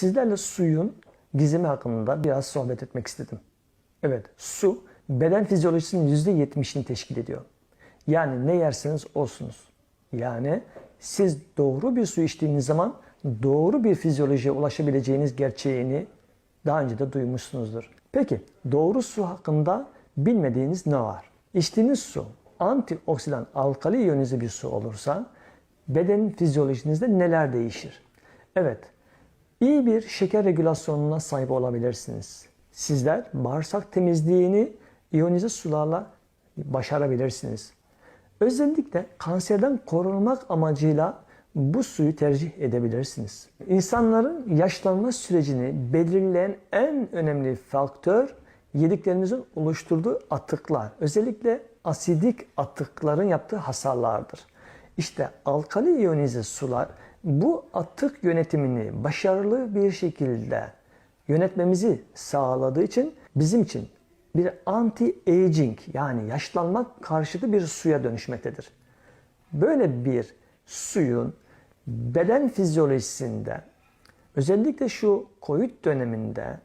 Sizlerle suyun gizemi hakkında biraz sohbet etmek istedim. Evet, su beden fizyolojisinin %70'ini teşkil ediyor. Yani ne yerseniz olsunuz. Yani siz doğru bir su içtiğiniz zaman doğru bir fizyolojiye ulaşabileceğiniz gerçeğini daha önce de duymuşsunuzdur. Peki doğru su hakkında bilmediğiniz ne var? İçtiğiniz su antioksidan alkali iyonize bir su olursa bedenin fizyolojinizde neler değişir? Evet, iyi bir şeker regülasyonuna sahip olabilirsiniz. Sizler bağırsak temizliğini iyonize sularla başarabilirsiniz. Özellikle kanserden korunmak amacıyla bu suyu tercih edebilirsiniz. İnsanların yaşlanma sürecini belirleyen en önemli faktör yediklerinizin oluşturduğu atıklar. Özellikle asidik atıkların yaptığı hasarlardır. İşte alkali iyonize sular bu atık yönetimini başarılı bir şekilde yönetmemizi sağladığı için bizim için bir anti-aging yani yaşlanmak karşıtı bir suya dönüşmektedir. Böyle bir suyun beden fizyolojisinde özellikle şu COVID döneminde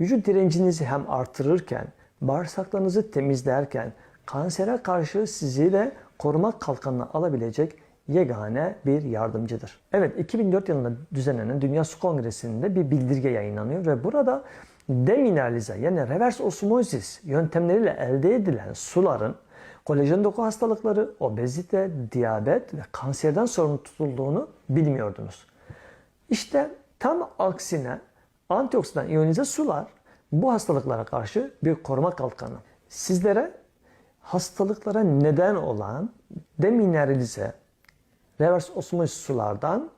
vücut direncinizi hem artırırken, bağırsaklarınızı temizlerken kansere karşı sizi de koruma kalkanına alabilecek yegane bir yardımcıdır. Evet 2004 yılında düzenlenen Dünya Su Kongresi'nde bir bildirge yayınlanıyor ve burada demineralize yani reverse osmosis yöntemleriyle elde edilen suların kolajen doku hastalıkları, obezite, diyabet ve kanserden sorumlu tutulduğunu bilmiyordunuz. İşte tam aksine antioksidan iyonize sular bu hastalıklara karşı bir koruma kalkanı. Sizlere hastalıklara neden olan demineralize reverse osmosis sulardan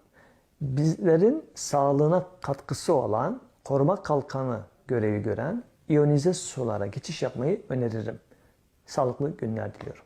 bizlerin sağlığına katkısı olan koruma kalkanı görevi gören iyonize sulara geçiş yapmayı öneririm. Sağlıklı günler diliyorum.